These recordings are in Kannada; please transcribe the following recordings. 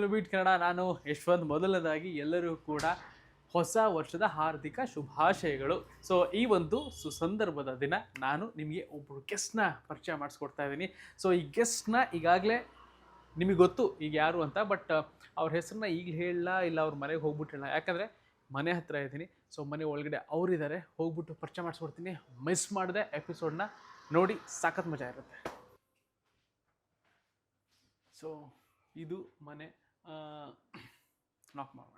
ನಮಸ್ತೆ ನೀವು ನೋಡ್ತಾ ಇದ್ದೀರಾ ಫಿಲ್ಮ್ ಬೀಟ್ ಕನ್ನಡ. ನಾನು ಯಶ್ವಂತ್ ಮೊದಲನೇದಾಗಿ ಎಲ್ಲರೂ ಕೂಡ ಹೊಸ ವರ್ಷದ ಹಾರ್ದಿಕ ಶುಭಾಶಯಗಳು. ಸೊ ಈ ಒಂದು ಸುಸಂದರ್ಭದ ದಿನ ನಾನು ನಿಮಗೆ ಒಬ್ಬರು ಗೆಸ್ಟ್ನ ಪರಿಚಯ ಮಾಡಿಸ್ಕೊಡ್ತಾ ಇದ್ದೀನಿ. ಸೊ ಈ ಗೆಸ್ಟ್ನ ಈಗಾಗಲೇ ನಿಮಗೆ ಗೊತ್ತು ಈಗ ಯಾರು ಅಂತ ಬಟ್ ಅವ್ರ ಹೆಸರನ್ನ ಈಗ ಹೇಳಲ್ಲ ಇಲ್ಲ ಅವ್ರ ಮನೆಗೆ ಹೋಗ್ಬಿಟ್ಟಿಲ್ಲ ಯಾಕಂದರೆ ಮನೆ ಹತ್ರ ಇದ್ದೀನಿ. ಸೊ ಮನೆ ಒಳಗಡೆ ಅವರಿದ್ದಾರೆ ಹೋಗ್ಬಿಟ್ಟು ಪರಿಚಯ ಮಾಡಿಸ್ಕೊಡ್ತೀನಿ. ಮಿಸ್ ಮಾಡಿದೆ ಎಪಿಸೋಡ್ನ ನೋಡಿ ಸಾಕತ್ ಮಜಾ ಇರುತ್ತೆ. ಸೊ ಇದು ಮನೆ ನಾಕ್ ಮಾಡೋಣ.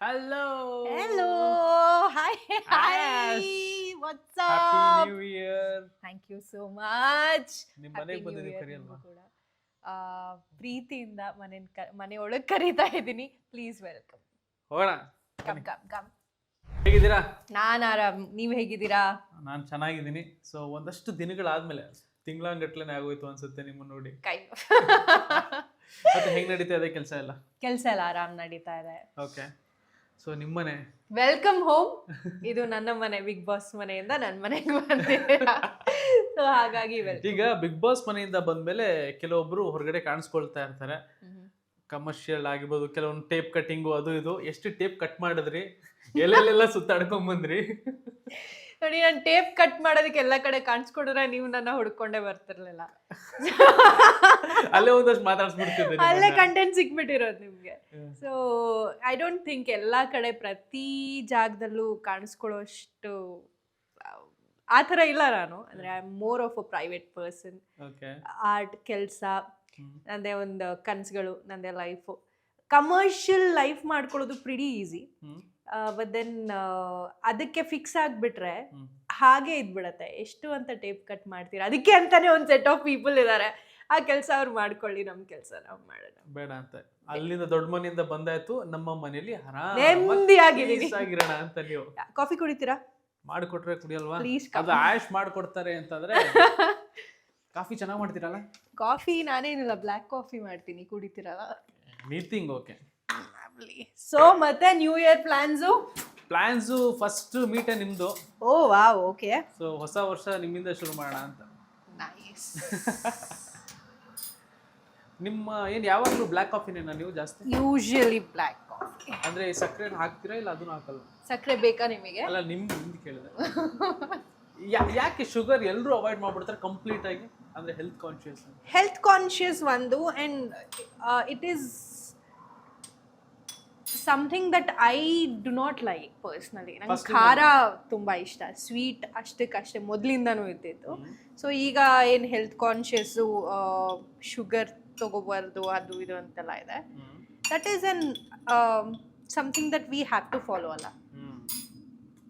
Hello hello hi hi what's up? New year thank you so much ನಿಮ್ಮ ಮನೆಗೆ ಬಂದಿದ್ದೀವಿ ಕರಿಯಲ್ವಾ? ಕೂಡ. ಆ, ಪ್ರೀತಿಯಿಂದ ಮನೆ ಮನೆ ಒಳಗ್ ಕರೀತಾ ಇದ್ದೀನಿ. ಪ್ಲೀಸ್ ವೆಲ್ಕಮ್ ಹೋಗೋಣ. ಕಮ್ ಕಮ್ ಕಮ್ ಹೇಗಿದ್ದೀರಾ? ನಾನ್ ಆರಾಮ್. ನೀವ್ ಹೇಗಿದ್ದೀರಾ? ನಾನು ಚೆನ್ನಾಗಿದ್ದೀನಿ. ಸೊ ಒಂದಷ್ಟು ದಿನಗಳಾದ್ಮೇಲೆ ತಿಂಗಳಂಗಟ್ಲೆನೇ ಆಗೋಯ್ತು ಅನ್ಸುತ್ತೆ ನಿಮ್ಮನ್ನ ನೋಡಿ. ಕೈ. ಮತ್ತೆ ಹೆಂಗ್ ನಡೀತಾ ಇದೆ ಕೆಲಸ ಎಲ್ಲ? ಕೆಲಸ ಎಲ್ಲ ಆರಾಮ್ ನಡೀತಾ ಇದೆ. ಓಕೆ ಸೊ ನಿಮ್ಮನೆ. ವೆಲ್ಕಮ್ ಹೋಮ್ ಇದು ನನ್ನ ಮನೆ ಬಿಗ್ ಬಾಸ್ ಮನೆಯಿಂದ ನನ್ನ ಮನೆಗೆ ಬಂದಿದ್ದೀರಾ ಸೊ ಹಾಗಾಗಿ ಈಗ ಬಿಗ್ ಬಾಸ್ ಮನೆಯಿಂದ ಬಂದ್ಮೇಲೆ ಕೆಲವೊಬ್ರು ಹೊರಗಡೆ ಕಾಣಿಸ್ಕೊಳ್ತಾ ಇರ್ತಾರೆ. ಕಮರ್ಷಿಯಲ್ ಆಗಿರ್ಬೋದು ಕೆಲವೊಂದು ಟೇಪ್ ಕಟ್ಟಿಂಗು ಅದು ಇದು. ಎಷ್ಟು ಟೇಪ್ ಕಟ್ ಮಾಡಿದ್ರಿ? ಎಲ್ಲೆಲ್ಲೆಲ್ಲ ಸುತ್ತಾಡ್ಕೊಂಡ್ ಬಂದ್ರಿ? ನೋಡಿ ನಾನು ಟೇಪ್ ಕಟ್ ಮಾಡೋದಕ್ಕೆ ಎಲ್ಲ ಕಡೆ ಕಾಣಿಸ್ಕೊಡ್ರೆ ನೀವು ನನ್ನ ಹುಡ್ಕೊಂಡೇ ಬರ್ತಿರ್ಲಿಲ್ಲ ಅಲ್ಲೇ ಒಂದಷ್ಟು ಮಾತಾಡ್ಸ್ಬಿಡ್ತಿದ್ದೆ ಅಲ್ಲೇ ಕಂಟೆಂಟ್ ಸಿಕ್ಬಿಟ್ಟಿರೋದು ನಿಮ್ಗೆ. ಸೊ ಐ ಡೋಂಟ್ ಥಿಂಕ್ ಎಲ್ಲ ಕಡೆ ಪ್ರತಿ ಜಾಗದಲ್ಲೂ ಕಾಣಿಸ್ಕೊಳ್ಳೋಷ್ಟು ಆ ಥರ ಇಲ್ಲ ನಾನು ಅಂದ್ರೆ I more of a private person. Art ಕೆಲಸ. ನಂದೇ ಒಂದು ಕನಸುಗಳು ನಂದೇ ಲೈಫು ಕಮರ್ಷಿಯಲ್ ಲೈಫ್ ಮಾಡ್ಕೊಳ್ಳೋದು ಪ್ರಿಡಿ ಈಸಿ. ಬಟ್ ದೆನ್ ಅದಕ್ಕೆ ಫಿಕ್ಸ್ ಆಗ್ಬಿಟ್ರೆ ಹಾಗೆ ಇದ್ಬಿಡತ್ತೆ. ಎಷ್ಟು ಅಂತ ಟೇಪ್ ಕಟ್ ಮಾಡ್ತೀರಾ? ಅದಕ್ಕೆ ಅಂತಾನೆ ಒಂದು ಸೆಟ್ ಆಫ್ ಪೀಪಲ್ ಇದ್ದಾರೆ ಆ ಕೆಲಸ ಅವ್ರು ಮಾಡ್ಕೊಳ್ಳಿ ನಮ್ಮ ಕೆಲಸ ನಾವು ಮಾಡೋಣ. ಬೇಡ ಅಂತ. ಅಲ್ಲಿಂದ ದೊಡ್ಡ ಮನೆಯಿಂದ ಬಂದಾಯ್ತು. ನಮ್ಮ ಮನೆಯಲ್ಲಿ ಆಗಿರೋಣ ಅಂತ ನೀವು. ಕಾಫಿ ಕುಡಿತೀರಾ? ಮಾಡಿಕೊಟ್ರೆ ಕುಡಿಯಲ್ವಾ? ಅದು ಆಶ್ ಮಾಡ್ಕೊಡ್ತಾರೆ ಅಂತಂದ್ರೆ ಕಾಫಿ ಚೆನ್ನಾಗಿ ಮಾಡ್ತೀರಲ್ಲ? ಕಾಫಿ ನಾನೇನಿಲ್ಲ ಬ್ಲ್ಯಾಕ್ ಕಾಫಿ ಮಾಡ್ತೀನಿ. ಕುಡಿತೀರಲ್ಲ? ನೀತಿಂಗ್ ಓಕೆ ಸೊ ಮತ್ತೆ new year plans plans first meet ನಿಮ್ದು. ಓ ವಾವ್ ಓಕೆ ಸೊ ಹೊಸ ವರ್ಷ ನಿಮ್ಮಿಂದ ಶುರು ಮಾಡೋಣ ಅಂತ. ನೈಸ್ ನಿಮ್ಮ ಏನು ಯಾವಾಗಲೂ ಬ್ಲ್ಯಾಕ್ ಕಾಫಿನೇನಾ ನೀವು ಜಾಸ್ತಿ? ಯೂಶಲಿ ಬ್ಲ್ಯಾಕ್ ಕಾಫಿ ಅಂದ್ರೆ ಸಕ್ಕರೆ ಹಾಕ್ತೀರಾ ಇಲ್ಲ ಅದನ್ನು ಹಾಕಲ್ಲ ಸಕ್ಕರೆ ಬೇಕಾ ನಿಮಗೆ? ಅಲ್ಲ ನಿಮ್ಗೆ ನಿಮ್ಗೆ ಕೇಳಿದೆ. ಯಾಕೆ ಶುಗರ್ ಎಲ್ಲರೂ ಅವಾಯ್ಡ್ ಮಾಡ್ಬಿಡ್ತಾರೆ ಕಂಪ್ಲೀಟ್ ಆಗಿ? ಅಂದ್ರೆ ಹೆಲ್ತ್ ಕಾನ್ಶಿಯಸ್ ಹೆಲ್ತ್ ಕಾನ್ಶಿಯಸ್ ಒಂದು and it is something that I do not like personally ನಂಗೆ ಖಾರ ತುಂಬ ಇಷ್ಟ. ಸ್ವೀಟ್ ಅಷ್ಟಕ್ಕಷ್ಟೇ ಮೊದಲಿಂದನೂ ಇದ್ದಿತ್ತು ಸೊ ಈಗ ಏನು ಹೆಲ್ತ್ ಕಾನ್ಷಿಯಸ್ಸು ಶುಗರ್ ತಗೋಬಾರ್ದು ಅದು ಇದು ಅಂತೆಲ್ಲ ಇದೆ. That is an something that we have to follow ಅಲ್ಲ.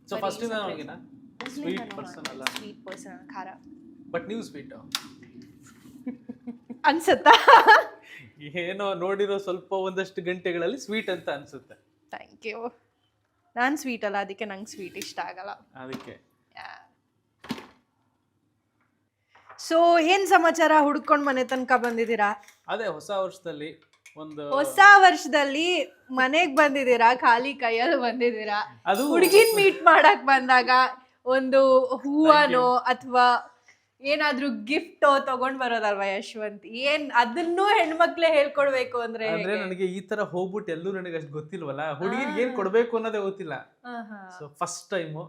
ಸೊ ಫಸ್ಟ್ ಸ್ವೀಟ್ ಪರ್ಸನ್ ಅಲ್ಲ. ಸ್ವೀಟ್ ಪರ್ಸನ್ ಖಾರ. ಬಟ್ ನೀವು ಸ್ವೀಟ್ ಅನ್ಸುತ್ತಾ? ಏನೋ ನೋಡಿರೋ ಸ್ವಲ್ಪ ಒಂದಷ್ಟು ಗಂಟೆಗಳಲ್ಲಿ ಸ್ವೀಟ್ ಅಂತ ಅನ್ಸುತ್ತೆ. ಥ್ಯಾಂಕ್ ಯು ನಾನು ಸ್ವೀಟ್ ಅಲ್ಲ ಅದಕ್ಕೆ ನಂಗೆ ಸ್ವೀಟ್ ಇಷ್ಟ ಆಗಲ್ಲ. ಅದಕ್ಕೆ. ಸೊ ಏನ್ ಸಮಾಚಾರ ಹುಡ್ಕೊಂಡ್ ಮನೆ ತನಕ ಬಂದಿದ್ದೀರಾ? ಅದೇ ಹೊಸ ವರ್ಷದಲ್ಲಿ ಒಂದು ಹೊಸ ವರ್ಷದಲ್ಲಿ ಮನೆಗ್ ಬಂದಿದ್ದೀರಾ? ಖಾಲಿ ಕೈಯಲ್ಲಿ ಬಂದಿದ್ದೀರಾ? ಅದು ಹುಡುಗಿನ್ ಮೀಟ್ ಮಾಡಕ್ ಬಂದಾಗ ಒಂದು ಹೂವನೋ ಅಥವಾ ಏನಾದ್ರೂ ಗಿಫ್ಟ್ ತಗೊಂಡ್ ಬರೋದಲ್ವಾ ಯಶವಂತ್? ಏನ್ ಅದನ್ನೂ ಹೆಣ್ಮಕ್ಳೇ ಹೇಳ್ಕೊಡ್ಬೇಕು ಅಂದ್ರೆ ಅಂದ್ರೆ? ನನಗೆ ಈ ತರ ಹೋಗ್ಬಿಟ್ಟು ಎಲ್ಲೂ ನನಗೆ ಅಷ್ಟು ಗೊತ್ತಿಲ್ವಲ್ಲ? ಹುಡುಗಿರ್ ಏನ್ ಕೊಡ್ಬೇಕು ಅನ್ನೋದೇ ಗೊತ್ತಿಲ್ಲ. So first time.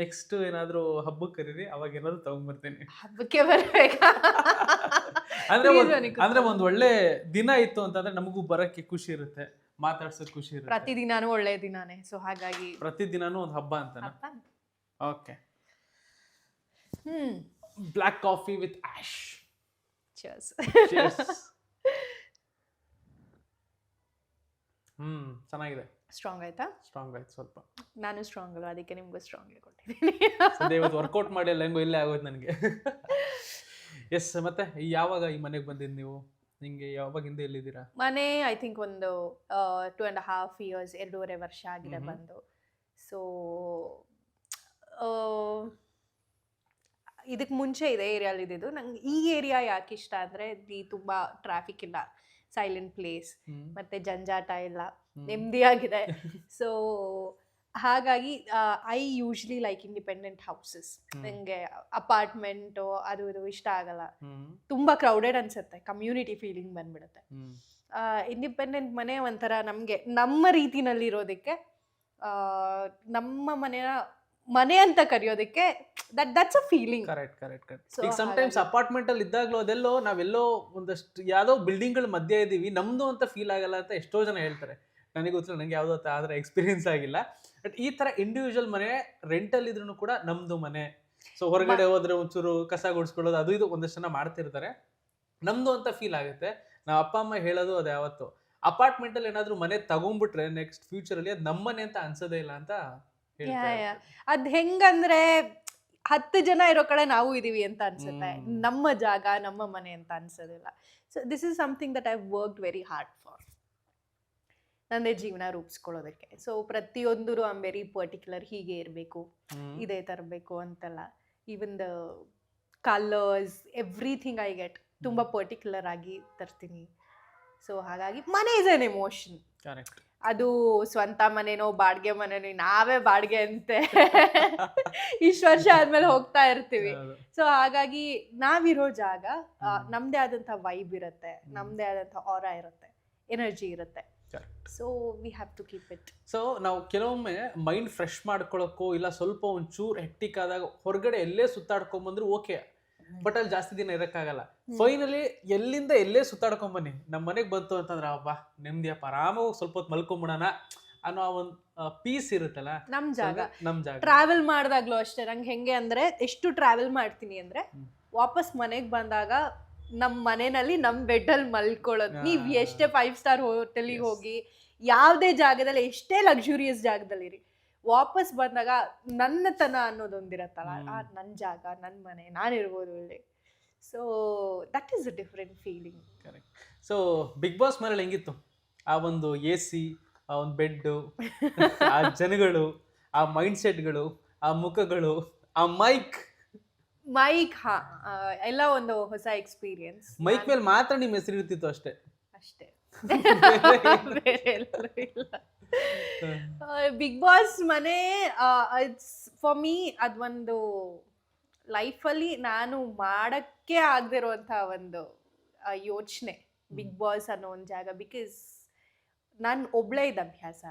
ನೆಕ್ಸ್ಟ್ ಏನಾದ್ರೂ ಹಬ್ಬಕ್ಕೆ ಕರೀರಿ ಅವಾಗ ಏನಾದ್ರು ತಗೊಂಡ್ಬರ್ತೀನಿ ಹಬ್ಬಕ್ಕೆ ಬರ್ಬೇಕು? ಅಂದ್ರೆ ಅಂದ್ರೆ ಒಂದ್ ಒಳ್ಳೆ ದಿನ ಇತ್ತು ಅಂತಂದ್ರೆ ನಮಗೂ ಬರಕ್ಕೆ ಖುಷಿ ಇರುತ್ತೆ ಮಾತಾಡ್ಸಕ್ ಖುಷಿ ಇರುತ್ತೆ. ಪ್ರತಿದಿನಾನು ಒಳ್ಳೆ ದಿನಾನೇ. ಸೊ ಹಾಗಾಗಿ ಪ್ರತಿ ದಿನಾನು ಒಂದ್ ಹಬ್ಬ ಅಂತಾನ? Okay hmm. Black coffee with ash. cheers. Hmm ಚೆನ್ನಾಗಿದೆ. ಸ್ಟ್ರಾಂಗ್ ಆಯ್ತಾ? ಸ್ಟ್ರಾಂಗ್ ಆಯ್ತು ಸ್ವಲ್ಪ. ನಾನು ಸ್ಟ್ರಾಂಗ್ ಅಲ್ವಾ? ಅದಕ್ಕೆ ನಿಮ್ಗೆ ಸ್ಟ್ರಾಂಗ್ ಕೊಟ್ಟಿದ್ದೀನಿ. ಇವತ್ತು ವರ್ಕೌಟ್ ಮಾಡಿ ಎಲ್ಲ ಹೆಂಗೋ ಇಲ್ಲೇ ಆಗೋದು ನನಗೆ. ಎಸ್ ಮತ್ತೆ ಯಾವಾಗ ಈ ಮನೆಗೆ ಬಂದಿದ್ದು ನೀವು? ನಿಂಗೆ ಯಾವಾಗಿಂದ ಎಲ್ಲಿದ್ದೀರಾ? ಮನೆ ಐ ಥಿಂಕ್ ಒಂದು ಟೂ ಆ್ಯಂಡ್ ಹಾಫ್ ಇಯರ್ಸ್ ಎರಡೂವರೆ ವರ್ಷ ಆಗಿದೆ ಬಂದು. ಸೊ ಇದಕ್ಕೆ ಮುಂಚೆ ಇದೆ ಏರಿಯಲ್ಲಿ ಇದ್ದಿದ್ದು. ನಂಗೆ ಈ ಏರಿಯಾ ಯಾಕೆ ಇಷ್ಟ ಅಂದರೆ ದಿ ತುಂಬ ಟ್ರಾಫಿಕ್ ಇಲ್ಲ. ಸೈಲೆಂಟ್ ಪ್ಲೇಸ್ ಮತ್ತೆ ಜಂಜಾಟ ಇಲ್ಲ. ನೆಮ್ಮದಿಯಾಗಿದೆ. ಸೊ ಹಾಗಾಗಿ I usually like independent houses ನನಗೆ ನಂಗೆ ಅಪಾರ್ಟ್ಮೆಂಟು ಅದು ಇದು ಇಷ್ಟ ಆಗಲ್ಲ. ತುಂಬಾ ಕ್ರೌಡೆಡ್ ಅನ್ಸುತ್ತೆ. ಕಮ್ಯುನಿಟಿ ಫೀಲಿಂಗ್ ಬಂದ್ಬಿಡುತ್ತೆ. ಇಂಡಿಪೆಂಡೆಂಟ್ ಮನೆ ಒಂಥರ ನಮಗೆ ನಮ್ಮ ರೀತಿನಲ್ಲಿ ಇರೋದಕ್ಕೆ ನಮ್ಮ ಮನೆಯ ಮನೆ ಅಂತ ಕರೆಯೋದಕ್ಕೆ that that's a feeling correct correct correct ಈಗ ಸಮ್ಟೈಮ್ಸ್ ಅಪಾರ್ಟ್ಮೆಂಟ್ ಅಲ್ಲಿ ಇದ್ದಾಗ್ಲೂ ಅದೆಲ್ಲೋ ನಾವೆಲ್ಲೋ ಒಂದಷ್ಟು ಯಾವ್ದೋ ಬಿಲ್ಡಿಂಗ್ಗಳ ಮಧ್ಯೆ ಇದೀವಿ ನಮ್ದು ಅಂತ ಫೀಲ್ ಆಗಲ್ಲ ಅಂತ ಎಷ್ಟೋ ಜನ ಹೇಳ್ತಾರೆ. ನನಗೆ ಗೊತ್ತಿಲ್ಲ ನಂಗೆ ಯಾವುದೋ ಆದ್ರೆ ಎಕ್ಸ್ಪೀರಿಯನ್ಸ್ ಆಗಿಲ್ಲ. ಬಟ್ ಈ ತರ ಇಂಡಿವಿಜುವಲ್ ಮನೆ ರೆಂಟಲ್ ಇದ್ರೂ ಕೂಡ ನಮ್ದು ಮನೆ. ಸೊ ಹೊರಗಡೆ ಹೋದ್ರೆ ಒಂಚೂರು ಕಸ ಗುಡಿಸ್ಕೊಳ್ಳೋದು ಅದು ಇದು ಒಂದಷ್ಟು ಜನ ಮಾಡ್ತಿರ್ತಾರೆ. ನಮ್ದು ಅಂತ ಫೀಲ್ ಆಗುತ್ತೆ. ನಾವು ಅಪ್ಪ ಅಮ್ಮ ಹೇಳೋದು ಅದು ಯಾವತ್ತು. ಅಪಾರ್ಟ್ಮೆಂಟ್ ಅಲ್ಲಿ ಏನಾದ್ರು ಮನೆ ತಗೊಂಡ್ಬಿಟ್ರೆ ನೆಕ್ಸ್ಟ್ ಫ್ಯೂಚರ್ ಅಲ್ಲಿ ಅದು ನಮ್ಮನೆ ಅಂತ ಅನ್ಸೋದೇ ಇಲ್ಲ ಅಂತ ಅದ್ ಹೆಂಗಂದ್ರೆ ಹತ್ತು ಜನ ಇರೋ ಕಡೆ ನಾವು ಇದೀವಿ ಅಂತ ಅನ್ಸುತ್ತೆ. ನಮ್ಮ ಜಾಗ ನಮ್ಮ ಮನೆ ಅಂತ ಅನ್ಸೋದಿಲ್ಲ. So this is something that I work very hard for ನಂದೇ ಜೀವನ ರೂಪಿಸ್ಕೊಳ್ಳೋದಕ್ಕೆ. ಸೊ ಪ್ರತಿಯೊಂದರೂ ಆಮ್ ವೆರಿ ಪರ್ಟಿಕ್ಯುಲರ್ ಹೀಗೆ ಇರಬೇಕು. ಇದೇ ತರಬೇಕು ಅಂತೆಲ್ಲ. Even the colours everything I get ತುಂಬ ಪರ್ಟಿಕ್ಯುಲರ್ ಆಗಿ ತರ್ತೀನಿ. ಸೊ ಹಾಗಾಗಿ ಮನೆ ಇಸ್ ಎನ್ ಎಮೋಷನ್ Correct. ಅದು ಸ್ವಂತ ಮನೆನೋ ಬಾಡಿಗೆ ಮನೆನೋ ನಾವೇ ಬಾಡಿಗೆ ಅಂತೆ. ಇಷ್ಟು ವರ್ಷ ಆದ್ಮೇಲೆ ಹೋಗ್ತಾ ಇರ್ತೀವಿ. ಸೊ ಹಾಗಾಗಿ ನಾವಿರೋ ಜಾಗ ನಮ್ದೇ ಆದಂತ ವೈಬ್ ಇರುತ್ತೆ ನಮ್ದೇ ಆದಂತ ಆರ ಇರುತ್ತೆ ಎನರ್ಜಿ ಇರುತ್ತೆ. So we have to keep it so ನಾವು ಕೆಲವೊಮ್ಮೆ ಮೈಂಡ್ ಫ್ರೆಶ್ ಮಾಡ್ಕೊಳ್ಳೋಕ್ಕೋ ಇಲ್ಲ ಸ್ವಲ್ಪ ಒಂಚೂರು ಹೆಕ್ಟಿಕ್ ಆದಾಗ ಹೊರಗಡೆ ಎಲ್ಲೇ ಸುತ್ತಾಡ್ಕೊಂಬಂದ್ರು ಓಕೆ ಬಟ್ ಅಲ್ಲಿ ಜಾಸ್ತಿ ದಿನ ಇರಕ್ಕಾಗಲ್ಲ. ಫೈನಲಿ ಎಲ್ಲಿಂದ ಎಲ್ಲೇ ಸುತ್ತಾಡ್ಕೊಂಬನ್ನಿ ನಮ್ಮ ಮನೆಗೆ ಬಂತು ಅಂತಂದ್ರೆ ಅಬ್ಬ ನೆಮ್ಮದಿಯಪ್ಪ ಆರಾಮಾಗಿ ಸ್ವಲ್ಪ ಹೊತ್ತು ಮಲ್ಕೊಂಬಿಡೋಣ ಅನ್ನೋ ಒಂದು ಪೀಸ್ ಇರುತ್ತಲ್ಲ? ನಮ್ ಜಾಗ. ನಮ್ ಜಾಗ. ಟ್ರಾವೆಲ್ ಮಾಡಿದಾಗ್ಲೂ ಅಷ್ಟೇ. ನಂಗೆ ಹೆಂಗೆ ಅಂದ್ರೆ ಎಷ್ಟು ಟ್ರಾವೆಲ್ ಮಾಡ್ತೀನಿ ಅಂದ್ರೆ. ವಾಪಸ್ ಮನೆಗೆ ಬಂದಾಗ ನಮ್ಮ ಮನೆಯಲ್ಲಿ ನಮ್ಮ ಬೆಡ್ಡಲ್ಲಿ ಮಲ್ಕೊಳ್ಳೋದು. ನೀವ್ ಎಷ್ಟೇ ಫೈವ್ ಸ್ಟಾರ್ ಹೋಟೆಲಿಗೆ. ಹೋಗಿ ಯಾವುದೇ ಜಾಗದಲ್ಲಿ ಎಷ್ಟೇ ಲಕ್ಸುರಿಯಸ್ ಜಾಗದಲ್ಲಿರಿ. ವಾಪಸ್ ಬಂದಾಗ ನನ್ನತನ ಅನ್ನೋದೊಂದಿರತ್ತಲ್ಲ? ನನ್ನ ಜಾಗ ನನ್ನ ಮನೆ ನಾನಿರ್ಬೋದು ಇಲ್ಲಿ. So that is a different feeling correct so Bigg Boss ಮನೇಲಿ ಹೆಂಗಿತ್ತು? ಆ ಒಂದು ಎ ಸಿ ಆ ಒಂದು ಬೆಡ್ಡು ಆ ಜನಗಳು ಆ ಮೈಂಡ್ ಸೆಟ್ಗಳು ಆ ಮುಖಗಳು ಆ ಮೈಕ್ ಮೈಕ್ ಹಾ. ಆ, ಎಲ್ಲ ಒಂದು ಹೊಸ ಎಕ್ಸ್ಪೀರಿಯನ್ಸ್ ಮೈಕ್ ಮೇಲೆ ಮಾತ್ರ ನಿಮ್ಮ ಹೆಸರು ಇರ್ತಿತ್ತು ಅಷ್ಟೇ. ಅಷ್ಟೇ. ಬೇರೆ ಎಲ್ಲೂ ಇಲ್ಲ. ಬಿಗ್ ಬಾಸ್ ಮನೆ ಇಟ್ಸ್ ಫಾರ್ ಮೀ ಅದೊಂದು ಲೈಫಲ್ಲಿ ನಾನು ಮಾಡಕ್ಕೆ ಆಗದಿರುವಂಥ ಒಂದು ಯೋಚನೆ ಬಿಗ್ ಬಾಸ್ ಅನ್ನೋ ಒಂದು ಜಾಗ ಬಿಕಾಸ್ ನಾನು ಒಬ್ಳೇ ಇದ್ದ ಅಭ್ಯಾಸ.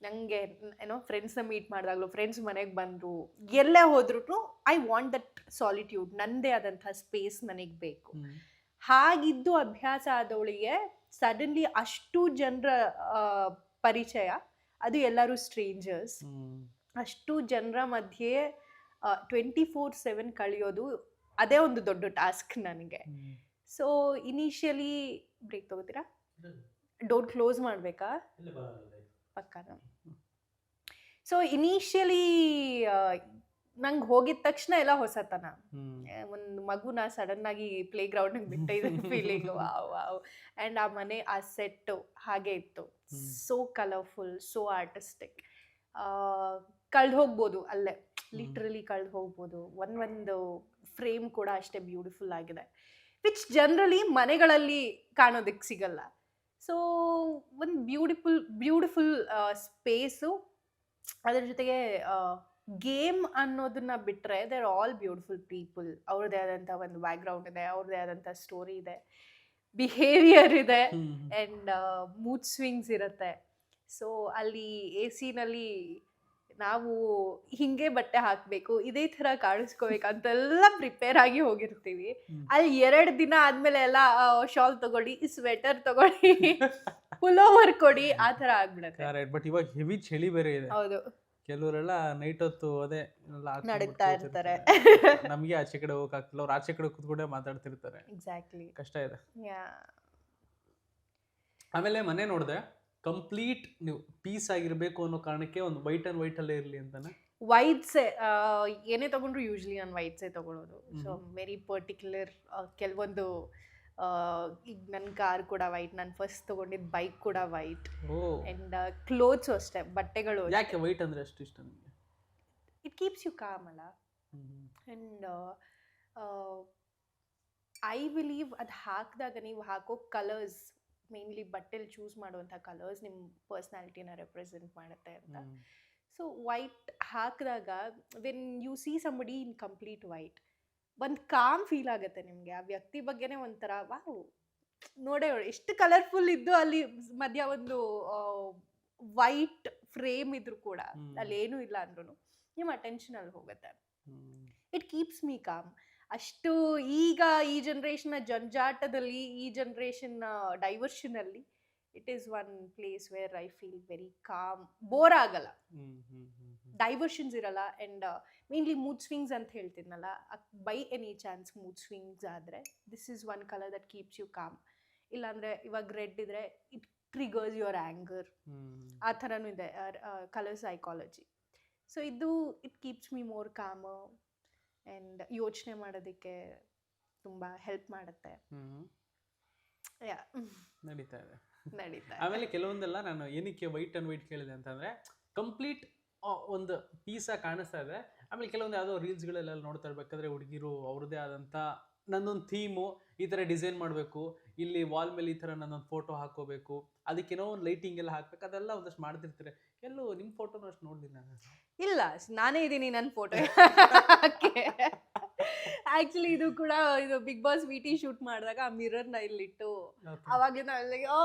ನನಗೆ ಏನೋ ಫ್ರೆಂಡ್ಸ್ನ ಮೀಟ್ ಮಾಡಿದಾಗಲೂ ಫ್ರೆಂಡ್ಸ್ ಮನೆಗೆ ಬಂದರು ಎಲ್ಲೇ ಹೋದ್ರೂ ಐ ವಾಂಟ್ ದಟ್ ಸಾಲಿಟ್ಯೂಡ್ ನನ್ನದೇ ಆದಂಥ ಸ್ಪೇಸ್ ನನಗೆ ಬೇಕು. ಹಾಗಿದ್ದು ಅಭ್ಯಾಸ ಆದವಳಿಗೆ ಸಡನ್ಲಿ ಅಷ್ಟು ಜನರ ಪರಿಚಯ. ಅದು ಎಲ್ಲರೂ ಸ್ಟ್ರೇಂಜರ್ಸ್ ಅಷ್ಟು ಜನರ ಮಧ್ಯೆ ಟ್ವೆಂಟಿ ಫೋರ್ ಸೆವೆನ್ ಕಳೆಯೋದು ಅದೇ ಒಂದು ದೊಡ್ಡ ಟಾಸ್ಕ್ ನನಗೆ. ಸೊ ಇನಿಷಿಯಲಿ ಬ್ರೇಕ್ ತಗೋತೀರಾ? ಡೋರ್ ಕ್ಲೋಸ್ ಮಾಡಬೇಕಾ? ಪಕ್ಕನ? ಸೊ ಇನಿಷಿಯಲಿ ನಂಗೆ ಹೋಗಿದ ತಕ್ಷಣ ಎಲ್ಲ ಹೊಸತನ ಒಂದು ಮಗುನ ಸಡನ್ ಆಗಿ ಪ್ಲೇ ಗ್ರೌಂಡ್ ಬಿಟ್ಟಿದ್ದ ಫೀಲಿಂಗ್ ವಾವ್ ವಾವ್. ಆ್ಯಂಡ್ ಆ ಮನೆ ಆ ಸೆಟ್ಟು ಹಾಗೆ ಇತ್ತು. ಸೋ ಕಲರ್ಫುಲ್ ಸೋ ಆರ್ಟಿಸ್ಟಿಕ್ ಕಳ್ದು ಹೋಗ್ಬೋದು ಅಲ್ಲೇ. ಲಿಟ್ರಲಿ ಕಳ್ದು ಹೋಗ್ಬೋದು. ಒಂದೊಂದು ಫ್ರೇಮ್ ಕೂಡ ಅಷ್ಟೇ ಬ್ಯೂಟಿಫುಲ್ ಆಗಿದೆ. ವಿಚ್ ಜನರಲಿ ಮನೆಗಳಲ್ಲಿ ಕಾಣೋದಕ್ಕೆ ಸಿಗಲ್ಲ. ಸೊ ಒಂದು ಬ್ಯೂಟಿಫುಲ್ ಬ್ಯೂಟಿಫುಲ್ ಸ್ಪೇಸು ಅದರ ಜೊತೆಗೆ ಗೇಮ್ ಅನ್ನೋದನ್ನ ಬಿಟ್ಟರೆ ದೇರ್ ಆಲ್ ಬ್ಯೂಟಿಫುಲ್ ಪೀಪಲ್ ಅವ್ರದ್ದೇ ಆದಂಥ ಒಂದು ಬ್ಯಾಕ್ಗ್ರೌಂಡ್ ಇದೆ ಅವ್ರದ್ದೇ ಆದಂಥ ಸ್ಟೋರಿ ಇದೆ ಬಿಹೇವಿಯರ್ ಇದೆ ಆ್ಯಂಡ್ ಮೂಡ್ ಸ್ವಿಂಗ್ಸ್ ಇರುತ್ತೆ. ಸೊ ಅಲ್ಲಿ ಎ ಸಿನಲ್ಲಿ ನಾವು ಹಿಂಗೆ ಬಟ್ಟೆ ಹಾಕಬೇಕು ಇದೇ ಥರ ಕಾಣಿಸ್ಕೋಬೇಕು ಅಂತೆಲ್ಲ ಪ್ರಿಪೇರ್ ಆಗಿ ಹೋಗಿರ್ತೀವಿ. ಅಲ್ಲಿ ಎರಡು ದಿನ ಆದಮೇಲೆ ಎಲ್ಲ ಶಾಲ್ ತಗೊಳ್ಳಿ ಸ್ವೆಟರ್ ತಗೊಳ್ಳಿ ಪುಲೋವರ್ ಕೊಡಿ ಆ ಥರ ಆಗ್ಬಿಡುತ್ತೆ. ಬಟ್ ಇವಾಗ ಹೆವಿ ಚಳಿ ಬೇರೆ ಇದೆ. ಹೌದು. ಕೆಲವರೆಲ್ಲ ನೈಟ್ ಹೊತ್ತು ಅದೇ ಎಲ್ಲ ಹಾಕ್ಕೊಂಡ್ ನಡುಗ್ತಾ ಕೂತಿರ್ತಾರೆ. ಇರ್ತಾರೆ. ನಮ್ಗೆ ಆಚೆ ಕಡೆ ಹೋಗಕ್ ಆಗ್ತಿಲ್ಲ ಅವ್ರು ಆಚೆ ಕಡೆ ಕೂತ್ಕೊಂಡೇ ಮಾತಾಡ್ತಿರ್ತಾರೆ ಎಕ್ಸಾಕ್ಟ್ಲಿ ಕಷ್ಟ ಇದೆ ಯಾ ಆಮೇಲೆ ಮನೆ ನೋಡಿದೆ ಕಂಪ್ಲೀಟ್ ನೀವು ಪೀಸ್ ಆಗಿರ್ಬೇಕು ಅನ್ನೋ ಕಾರಣಕ್ಕೆ ಒಂದು ವೈಟ್ ಅಂಡ್ ವೈಟ್ ಅಲ್ಲೇ ಇರ್ಲಿ ಅಂತಾನೆ ವೈಟ್ಸೆ ಏನೇ ತಗೊಂಡ್ರು ಯೂಶ್ವಲಿ ನಾನು ವೈಟ್ಸೇ ತಗೊಳ್ಳೋದು ಸೊ. ವೆರಿ ಪರ್ಟಿಕ್ಯುಲರ್ ಕೆಲವೊಂದು ಈಗ ನನ್ನ ಕಾರ್ ಕೂಡ ವೈಟ್ ನಾನು ಫಸ್ಟ್ ತಗೊಂಡಿದ್ದ ಬೈಕ್ ಕೂಡ ವೈಟ್ ಅಂಡ್ ಆ್ಯಂಡ್ ಕ್ಲೋತ್ಸು ಅಷ್ಟೇ ಬಟ್ಟೆಗಳು ಯಾಕೆ ವೈಟ್ ಅಂದ್ರೆ ಅಷ್ಟು ಇಷ್ಟ ನಿಮಗೆ? ಇಟ್ ಕೀಪ್ಸ್ ಯು ಕಾಮ್ ಅಲ್ಲ? ಆ್ಯಂಡ್ ಐ ಬಿಲೀವ್ ಅದು ಹಾಕಿದಾಗ ನೀವು ಹಾಕೋ ಕಲರ್ಸ್ ಮೇನ್ಲಿ ಬಟ್ಟೆಲಿ ಚೂಸ್ ಮಾಡುವಂಥ ಕಲರ್ಸ್ ನಿಮ್ಮ ಪರ್ಸ್ನಾಲಿಟಿನ ರೆಪ್ರೆಸೆಂಟ್ ಮಾಡುತ್ತೆ ಅಂತ. ಸೊ ವೈಟ್ ಹಾಕಿದಾಗ when you see somebody in complete white ಒಂದು ಕಾಮ್ ಫೀಲ್ ಆಗುತ್ತೆ ನಿಮಗೆ ಆ ವ್ಯಕ್ತಿ ಬಗ್ಗೆನೇ ಒಂಥರ ವಾವ್ ನೋಡೇ ಎಷ್ಟು ಕಲರ್ಫುಲ್ ಇದ್ದು ಅಲ್ಲಿ ಮಧ್ಯ ಒಂದು ವೈಟ್ ಫ್ರೇಮ್ ಇದ್ರು ಕೂಡ. ಅಲ್ಲಿ ಏನು ಇಲ್ಲ ಅಂದ್ರೂ ನಿಮ್ಮ ಅಟೆನ್ಷನ್ ಅಲ್ಲಿ ಹೋಗುತ್ತೆ. ಇಟ್ ಕೀಪ್ಸ್ ಮೀ ಕಾಮ್ ಅಷ್ಟು ಈಗ ಈ ಜನ್ರೇಷನ್ನ ಜಂಜಾಟದಲ್ಲಿ ಈ ಜನ್ರೇಷನ್ ಡೈವರ್ಷನ್ ಅಲ್ಲಿ it is one place where I feel very calm bore ಆಗಲ್ಲ. ಡೈವರ್ಷನ್ಸ್ ಇರಲ್ಲ ಆ್ಯಂಡ್ ಮೇನ್ಲಿ ಮೂಡ್ ಸ್ವಿಂಗ್ಸ್ ಅಂತ ಹೇಳ್ತಿದ್ನಲ್ಲ by any chance mood swings ಆದರೆ this is one colour that keeps you calm ಇಲ್ಲಾಂದರೆ ಇವಾಗ ರೆಡ್ ಇದ್ರೆ ಇಟ್ ಟ್ರಿಗರ್ಸ್ ಯುವರ್ ಆ್ಯಂಗರ್ ಆ ಥರನೂ ಇದೆ ಕಲರ್ ಸೈಕಾಲಜಿ ಸೊ ಇದು it keeps me more calm and ಯೋಚನೆ ಮಾಡೋದಕ್ಕೆ ತುಂಬ ಹೆಲ್ಪ್ ಮಾಡುತ್ತೆ. ನಡೀತಾ ಇದೆ. ನಡೀತಾ ಆಮೇಲೆ ಕೆಲವೊಂದೆಲ್ಲ ನಾನು ಏನಕ್ಕೆ ವೈಟ್ ಅಂಡ್ ವೈಟ್ ಕೇಳಿದೆ ಅಂತಂದ್ರೆ ಕಂಪ್ಲೀಟ್ ಒಂದು ಪೀಸಾಗಿ ಕಾಣಿಸ್ತಾ ಇದೆ. ಆಮೇಲೆ ಕೆಲವೊಂದು ಯಾವುದೋ ರೀಲ್ಸ್ಗಳೆಲ್ಲ ನೋಡ್ತಾ ಇರ್ಬೇಕಾದ್ರೆ ಹುಡುಗಿರು ಅವ್ರದ್ದೇ ಆದಂಥ ನನ್ನೊಂದು ಥೀಮು ಈ ಥರ ಡಿಸೈನ್ ಮಾಡಬೇಕು. ಇಲ್ಲಿ ವಾಲ್ ಮೇಲೆ ಈ ಥರ ನನ್ನೊಂದು ಫೋಟೋ ಹಾಕೋಬೇಕು ಅದಕ್ಕೇನೋ ಒಂದು ಲೈಟಿಂಗ್ ಎಲ್ಲ ಹಾಕ್ಬೇಕು. ಅದೆಲ್ಲ ಒಂದಷ್ಟು ಮಾಡ್ತಿರ್ತಾರೆ. ಎಲ್ಲೂ ನಿಮ್ಮ ಫೋಟೋನ ಅಷ್ಟು ನಾನು. ಇಲ್ಲ ನಾನೇ ಇದ್ದೀನಿ ನನ್ನ ಫೋಟೋ ಆಕ್ಚುಲಿ ಇದು ಕೂಡ ಇದು ಬಿಗ್ ಬಾಸ್ ವಿಟಿ ಶೂಟ್ ಮಾಡಿದಾಗ ಆ ಮಿರರ್ನ ಇಲ್ಲಿಟ್ಟು ಅವಾಗ ಅಲ್ಲಿಗೆ ಓ!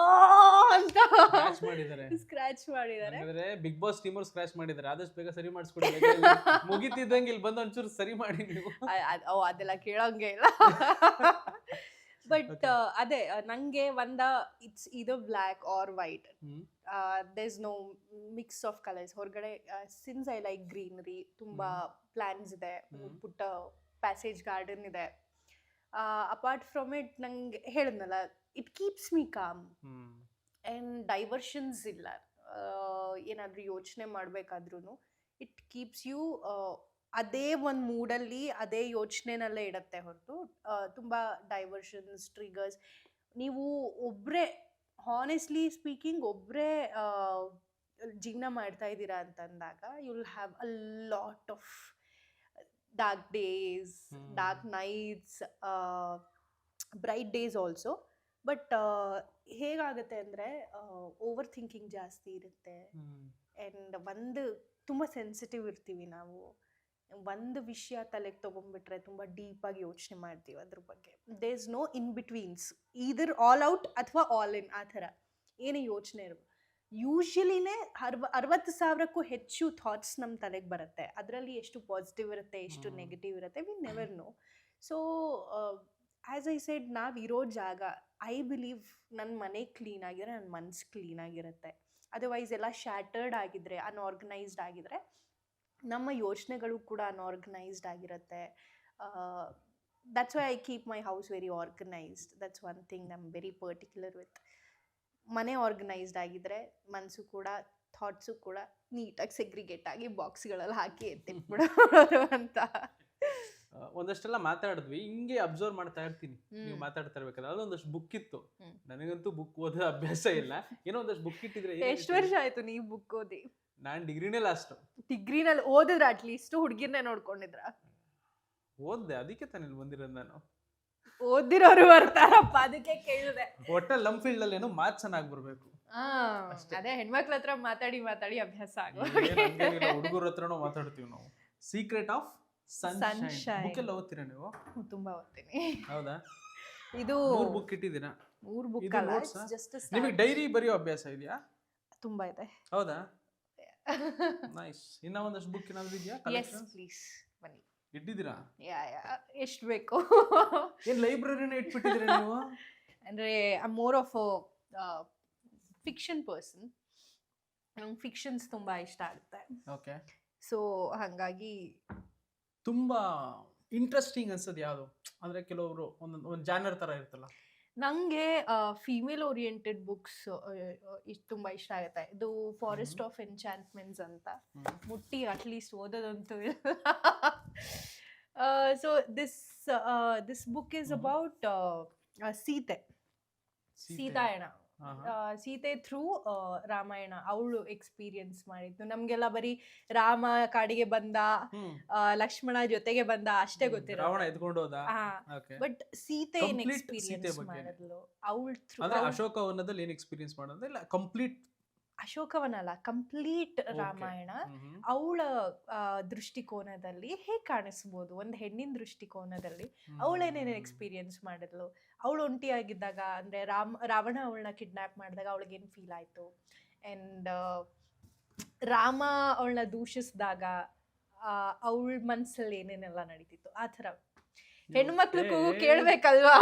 ಅಂತ ಸ್ಕ್ರಾಚ್ ಮಾಡಿದ್ದಾರೆ. ಸ್ಕ್ರಾಚ್ ಮಾಡಿದ್ದಾರೆ. ಬಿಗ್ ಬಾಸ್ ಟೀಮರ್ ಸ್ಕ್ರಾಚ್ ಮಾಡಿದ್ದಾರೆ. ಆದಷ್ಟು ಬೇಗ ಸರಿ ಮಾಡಿಸ್ಕೊಡಿ. ಮುಗಿತಿದ್ದಂಗೆ ಇಲ್ಲಿ ಬಂದು ಒಂಚೂರು ಸರಿ ಮಾಡಿ ನೀವು. ಓ ಅದೆಲ್ಲ ಕೇಳಂಗೆ ಇಲ್ಲ. ಬಟ್ ಅದೇ ನಂಗೆ ಒಂದ ಇಟ್ಸ್ ಇದು black or white there's no mix of colours ಹೊರಗಡೆ ಸಿನ್ಸ್ ಐ ಲೈಕ್ ಗ್ರೀನರಿ ತುಂಬಾ ಪ್ಲಾನ್ಸ್ ಇದೆ. ಪುಟ್ಟ ಪ್ಯಾಸೇಜ್ ಗಾರ್ಡನ್ ಇದೆ. ಅಪಾರ್ಟ್ ಫ್ರಮ್ ಇಟ್ ನಂಗೆ ಹೇಳಿದ್ನಲ್ಲ it keeps me calm and diversions ಇಲ್ಲ. ಏನಾದರೂ ಯೋಚನೆ ಮಾಡಬೇಕಾದ್ರೂ ಇಟ್ ಕೀಪ್ಸ್ ಯು ಅದೇ ಒಂದು ಮೂಡಲ್ಲಿ ಅದೇ ಯೋಚನೆನಲ್ಲೇ ಇಡತ್ತೆ ಹೊರತು ತುಂಬ ಡೈವರ್ಷನ್ಸ್ ಟ್ರಿಗರ್ಸ್ ನೀವು ಒಬ್ಬರೇ ಹಾನೆಸ್ಟ್ಲಿ ಸ್ಪೀಕಿಂಗ್ ಒಬ್ಬರೇ ಜೀವನ ಮಾಡ್ತಾ ಇದ್ದೀರಾ ಅಂತಂದಾಗ you will have a lot of dark days dark dark nights bright days also. But ಹೇಗಾಗುತ್ತೆ ಅಂದರೆ ಓವರ್ ಥಿಂಕಿಂಗ್ ಜಾಸ್ತಿ ಇರುತ್ತೆ. ಆ್ಯಂಡ್ ಒಂದು ತುಂಬ ಸೆನ್ಸಿಟಿವ್ ಇರ್ತೀವಿ ನಾವು. ಒಂದು ವಿಷಯ ತಲೆಗೆ ತೊಗೊಂಡ್ಬಿಟ್ರೆ ತುಂಬ ಡೀಪಾಗಿ ಯೋಚನೆ ಮಾಡ್ತೀವಿ ಅದ್ರ ಬಗ್ಗೆ. There is no in betweens either all out ಅಥವಾ ಆಲ್ ಇನ್ ಆ ಥರ. ಏನೇ ಯೋಚನೆ ಇರು ಯೂಶ್ವಲಿನೇ ಅರ್ವ ಅರವತ್ತು ಸಾವಿರಕ್ಕೂ ಹೆಚ್ಚು ಥಾಟ್ಸ್ ನಮ್ಮ ತಲೆಗೆ ಬರುತ್ತೆ. ಅದರಲ್ಲಿ ಎಷ್ಟು ಪಾಸಿಟಿವ್ ಇರುತ್ತೆ ಎಷ್ಟು ನೆಗೆಟಿವ್ ಇರುತ್ತೆ we never know so as I side ನಾವು ಇರೋ ಜಾಗ ಐ ಬಿಲೀವ್ ನನ್ನ ಮನೆ ಕ್ಲೀನ್ ಆಗಿದ್ರೆ ನನ್ನ ಮನ್ಸು ಕ್ಲೀನ್ ಆಗಿರುತ್ತೆ. ಅದರ್ವೈಸ್ ಎಲ್ಲ ಶ್ಯಾಟರ್ಡ್ ಆಗಿದ್ರೆ ಅನ್ಆರ್ಗನೈಸ್ಡ್ ಆಗಿದ್ರೆ ನಮ್ಮ ಯೋಚನೆಗಳು ಕೂಡ ಅನ್ಆರ್ಗನೈಸ್ಡ್ ಆಗಿರುತ್ತೆ. That's why I keep my house very organised that's one thing ನಮ್ ವೆರಿ ಪರ್ಟಿಕ್ಯುಲರ್ ವಿತ್ ಮನೆ ಆರ್ಗನೈಸ್ಡ್ ಆಗಿದ್ರೆ ಮನಸ್ಸು ಕೂಡ ಥಾಟ್ಸು ಕೂಡ ನೀಟಾಗಿ ಸೆಗ್ರಿಗೇಟ್ ಆಗಿ ಬಾಕ್ಸ್ಗಳಲ್ಲಿ ಹಾಕಿ ಎತ್ತಿಟ್ಬಿಡೋದು ಅಂತ. ಒಂದಷ್ಟೆಲ್ಲ ಮಾತಾಡಿದ್ವಿ. ಹಿಂಗೆ ಅಬ್ಸರ್ವ್ ಮಾಡ್ತಾ ಇರ್ತೀನಿ. ನೀವು ಮಾತಾಡ್ತಾ ಇರ್ಬೇಕಾದ್ರೆ ಅದೊಂದಷ್ಟು ಬುಕ್ ಇತ್ತು. ನನಗಂತೂ ಬುಕ್ ಓದೋ ಅಭ್ಯಾಸ ಇಲ್ಲ. ಏನೋ ಒಂದಷ್ಟು ಬುಕ್ ಇಟ್ಟಿದ್ರೆ ಎಷ್ಟು ವರ್ಷ ಆಯ್ತು ನೀವು ಬುಕ್ ಓದಿ? ನಾನು ಡಿಗ್ರಿನೇ ಲಾಸ್ಟ್ ಡಿಗ್ರಿನಲ್ಲಿ ಓದಿದ್ರ ಅಟ್ಲೀಸ್ಟ್ ಹುಡುಗಿರ್ನೇ ನೋಡ್ಕೊಂಡಿದ್ರ? ಓದ್ದೆ ಅದಕ್ಕೆ ತಾನೇ ಇಲ್ಲಿ ಬಂದಿರೋದು ನಾನು. ಓದಿರೋರು ಬರ್ತಾರಪ್ಪ ಅದಕ್ಕೆ ಕೇಳಿದೆ. ಒಟ್ಟಲ್ಲಿ ಲಮ್ ಫೀಲ್ಡ್ ಅಲ್ಲಿ ಏನೋ ಮಾತ್ ಚೆನ್ನಾಗಿ ಬರ್ಬೇಕು. ಅಷ್ಟೇ. ಅದೇ ಹೆಣ್ಮಕ್ಳ ಹತ್ರ ಮಾತಾಡಿ ಮಾತಾಡಿ ಅಭ್ಯಾಸ ಆಗೋ ಹುಡುಗರ ಹತ್ರನೂ ಮಾತಾಡ್ತೀವಿ ನಾವು. Secret of Sunshine Sunshine. Book ಎಲ್ಲ ಓದ್ತೀರಾ ನೀವು? ತುಂಬಾ ಓದ್ತೀನಿ. ಹೌದಾ? ಇದು ಮೂರ್ ಬುಕ್ ಇಟ್ಟಿದ್ದೀರಾ? ಮೂರ್ ಬುಕ್ ಇದು ಅಲ್ಲ notes ಆ? ಜಸ್ಟ್ ನಿಮಗೆ ಡೈರಿ ಬರೆಯೋ ಅಭ್ಯಾಸ ಇದೆಯಾ? ತುಂಬಾ ಇದೆ. ಹೌದಾ? ನೈಸ್ ಇನ್ನ ಒಂದಷ್ಟು ಬುಕ್ ಏನಾದ್ರು ಇದೆಯಾ? ಎಸ್ ಪ್ಲೀಸ್ ಬನ್ನಿ. ಇಟ್ಟಿದ್ದೀರಾ? ಎಷ್ಟು ಬೇಕು? ಏನು ಲೈಬ್ರರಿನ ಇಟ್ಬಿಟ್ಟಿದ್ದೀರಾ ನೀವು? ಅಂದರೆ I more of fiction person ನಂಗೆ ಫಿಕ್ಷನ್ಸ್ ತುಂಬ ಇಷ್ಟ ಆಗುತ್ತೆ. ಓಕೆ ಸೊ ಹಾಗಾಗಿ ತುಂಬ ಇಂಟ್ರೆಸ್ಟಿಂಗ್ ಅನ್ಸೋದು ಯಾವುದು? ಅಂದ್ರೆ ಕೆಲವರು ಒಂದೊಂದು ಒಂದು ಜಾನರ್ ಥರ ಇರುತ್ತಲ್ಲ. ನನಗೆ ಫೀಮೇಲ್ ಓರಿಯೆಂಟೆಡ್ ಬುಕ್ಸ್ ಇಷ್ಟು ತುಂಬ ಇಷ್ಟ ಆಗುತ್ತೆ. ಇದು ಫಾರೆಸ್ಟ್ ಆಫ್ ಎನ್ಚಾಂಟ್ಮೆಂಟ್ಸ್ ಅಂತ. ಮುಟ್ಟಿ at least ಓದೋದಂತೂ so this this book is Mhm. About Sita Sitayana ಹಾ, ಆ, ಸೀತೆ ಥ್ರೂ ರಾಮಾಯಣ ಅವಳು ಎಕ್ಸ್ಪೀರಿಯನ್ಸ್ ಮಾಡಿದ್ದು. ನಮ್ಗೆಲ್ಲ ಬರೀ ರಾಮ ಕಾಡಿಗೆ ಬಂದ ಹ್ಮ್. ಆ, ಲಕ್ಷ್ಮಣ ಜೊತೆಗೆ ಬಂದ ಅಷ್ಟೇ. ಗೊತ್ತಿರೋ ರಾವಣ ಎದ್ಕೊಂಡು ಹೋದ? ಬಟ್ ಸೀತೆ ಏನ್ Complete ಸೀತೆ ಎಕ್ಸ್ಪೀರಿಯನ್ಸ್ ಬಗ್ಗೆನೇ. ಮಾಡಿದ್ಲು? ಅವಳು ಥ್ರೂ ಅಂದ್ರೆ ಅಶೋಕ ವನದಲ್ಲಿ ಏನ್ ಎಕ್ಸ್ಪೀರಿಯನ್ಸ್ ಮಾಡೋದು ಇಲ್ಲ ಕಂಪ್ಲೀಟ್ ಅಶೋಕವನ ಅಲ್ಲ ಕಂಪ್ಲೀಟ್ ರಾಮಾಯಣ. ಅವಳ ದೃಷ್ಟಿಕೋನದಲ್ಲಿ ಹೇಗೆ ಕಾಣಿಸ್ಬೋದು? ಒಂದು ಹೆಣ್ಣಿನ ದೃಷ್ಟಿಕೋನದಲ್ಲಿ. ಅವಳೇನೇನು ಎಕ್ಸ್ಪೀರಿಯನ್ಸ್ ಮಾಡಿದ್ಲು? ಅವಳು ಒಂಟಿಯಾಗಿದ್ದಾಗ ಅಂದರೆ ರಾಮ್ ರಾವಣ ಅವಳನ್ನ ಕಿಡ್ನ್ಯಾಪ್ ಮಾಡಿದಾಗ ಅವಳಿಗೇನು ಫೀಲ್ ಆಯಿತು? ಆ್ಯಂಡ್ ರಾಮ ಅವಳನ್ನ ದೂಷಿಸಿದಾಗ ಅವಳ ಮನಸ್ಸಲ್ಲಿ ಏನೇನೆಲ್ಲ ನಡೀತಿತ್ತು? ಆ ಥರ. ಹೆಣ್ಮಕ್ಳಿಗೂ ಕೇಳ್ಬೇಕಲ್ವಾ?